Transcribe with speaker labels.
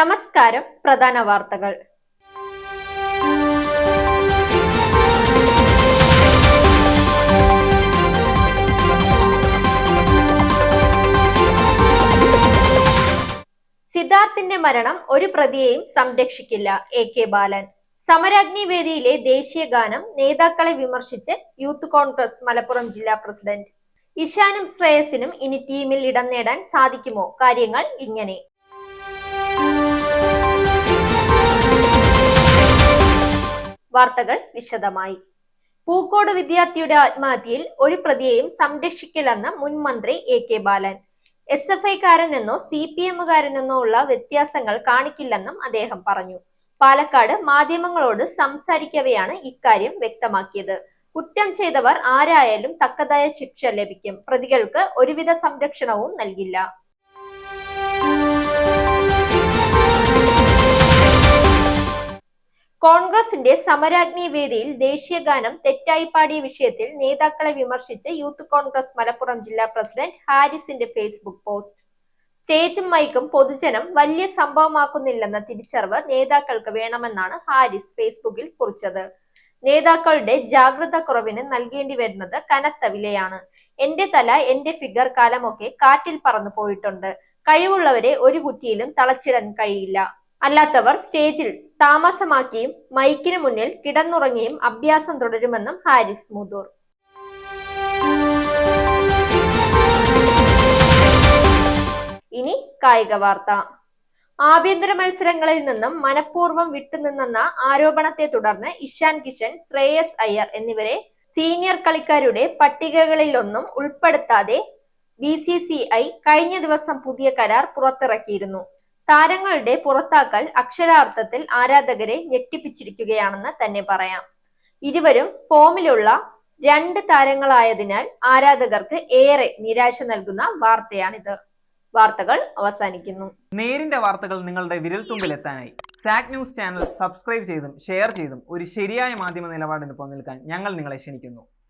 Speaker 1: നമസ്കാരം പ്രധാന വാർത്തകൾ. സിദ്ധാർത്ഥിന്റെ മരണം ഒരു പ്രതിയെയും സംരക്ഷിക്കില്ല എ കെ ബാലൻ. സമരാഗ്നി വേദിയിലെ ദേശീയ ഗാനം നേതാക്കളെ വിമർശിച്ച് യൂത്ത് കോൺഗ്രസ് മലപ്പുറം ജില്ലാ പ്രസിഡന്റ്. ഇഷാനും ശ്രേയസിനും ഇനി ടീമിൽ ഇടം നേടാൻ സാധിക്കുമോ? കാര്യങ്ങൾ ഇങ്ങനെ. വാർത്തകൾ വിശദമായി. പൂക്കോട് വിദ്യാർത്ഥിയുടെ ആത്മഹത്യയിൽ ഒരു പ്രതിയെയും സംരക്ഷിക്കില്ലെന്ന് മുൻ മന്ത്രി A K Balan. S F ഐക്കാരനെന്നോ C P എമ്മുകാരനെന്നോ ഉള്ള വ്യത്യാസങ്ങൾ കാണിക്കില്ലെന്നും അദ്ദേഹം പറഞ്ഞു. പാലക്കാട് മാധ്യമങ്ങളോട് സംസാരിക്കവെയാണ് ഇക്കാര്യം വ്യക്തമാക്കിയത്. കുറ്റം ചെയ്തവർ ആരായാലും തക്കതായ ശിക്ഷ ലഭിക്കും. പ്രതികൾക്ക് ഒരുവിധ സംരക്ഷണവും നൽകില്ല. കോൺഗ്രസിന്റെ സമരാഗ്നി വേദിയിൽ ദേശീയ ഗാനം തെറ്റായി പാടിയ വിഷയത്തിൽ നേതാക്കളെ വിമർശിച്ച് യൂത്ത് കോൺഗ്രസ് മലപ്പുറം ജില്ലാ പ്രസിഡന്റ് ഹാരിസിന്റെ ഫേസ്ബുക്ക് പോസ്റ്റ്. സ്റ്റേജും മൈക്കും പൊതുജനം വലിയ സംഭവമാക്കുന്നില്ലെന്ന തിരിച്ചറിവ് നേതാക്കൾക്ക് വേണമെന്നാണ് ഹാരിസ് ഫേസ്ബുക്കിൽ കുറിച്ചത്. നേതാക്കളുടെ ജാഗ്രത കുറവിന് നൽകേണ്ടി വരുന്നത് കനത്ത വിലയാണ്. എന്റെ തല എന്റെ ഫിഗർ കാലമൊക്കെ കാറ്റിൽ പറന്നു പോയിട്ടുണ്ട്. കഴിവുള്ളവരെ ഒരു കുറ്റിയിലും തളച്ചിടാൻ കഴിയില്ല. അല്ലാത്തവർ സ്റ്റേജിൽ താമസമാക്കിയും മൈക്കിന് മുന്നിൽ കിടന്നുറങ്ങിയും അഭ്യാസം തുടരുമെന്നും ഹാരിസ് മുതൂർ. ഇനി കായിക വാർത്ത. ആഭ്യന്തര മത്സരങ്ങളിൽ നിന്നും മനഃപൂർവം വിട്ടുനിന്നെന്ന ആരോപണത്തെ തുടർന്ന് ഇഷാൻ കിഷൻ ശ്രേയസ് അയ്യർ എന്നിവരെ സീനിയർ കളിക്കാരുടെ പട്ടികകളിലൊന്നും ഉൾപ്പെടുത്താതെ ബി സി സി ഐ കഴിഞ്ഞ ദിവസം പുതിയ കരാർ പുറത്തിറക്കിയിരുന്നു. താരങ്ങളുടെ പുറത്താക്കൽ അക്ഷരാർത്ഥത്തിൽ ആരാധകരെ ഞെട്ടിപ്പിച്ചിരിക്കുകയാണെന്ന് തന്നെ പറയാം. ഇരുവരും ഫോമിലുള്ള രണ്ട് താരങ്ങളായതിനാൽ ആരാധകർക്ക് ഏറെ നിരാശ നൽകുന്ന വാർത്തയാണിത്. വാർത്തകൾ അവസാനിക്കുന്നു.
Speaker 2: നേരിന്റെ വാർത്തകൾ നിങ്ങളുടെ വിരൽത്തുമ്പിൽ എത്താനായി സാക് ന്യൂസ് ചാനൽ സബ്സ്ക്രൈബ് ചെയ്തും ഷെയർ ചെയ്തും ഒരു ശരിയായ മാധ്യമ നിലപാടിന് പോകാൻ ഞങ്ങൾ നിങ്ങളെ ക്ഷണിക്കുന്നു.